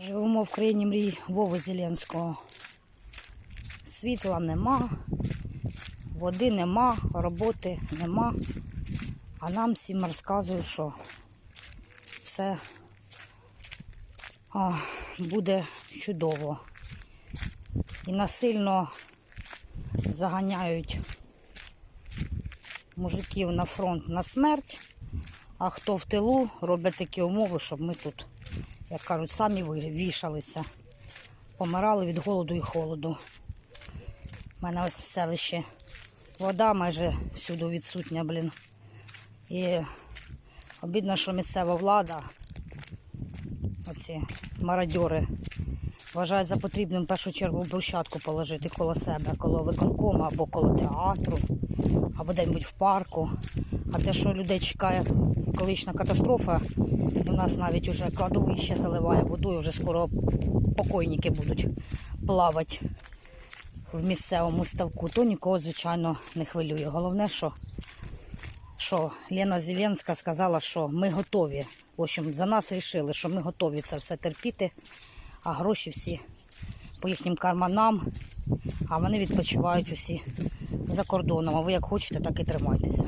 Живемо в країні мрій Вови Зеленського. Світла нема, води нема, роботи нема. А нам всім розказують, що все а, буде чудово. І насильно заганяють мужиків на фронт на смерть, а хто в тилу робить такі умови, щоб ми тут, як кажуть, самі вішалися, помирали від голоду і холоду. У мене ось в селищі вода майже всюди відсутня, блін. І обідно, що місцева влада, оці мародьори, вважають за потрібним в першу чергу брусчатку положити коло себе, коло виконкому або коло театру, або десь в парку. А те, що людей чекає екологічна катастрофа, і в нас навіть уже кладовище заливає водою, вже скоро покойники будуть плавати в місцевому ставку, то нікого, звичайно, не хвилює. Головне, що, що Лена Зеленська сказала, що ми готові. В общем, за нас рішили, що ми готові це все терпіти, а гроші всі по їхнім карманам, а вони відпочивають усі за кордоном. А ви як хочете, так і тримайтеся.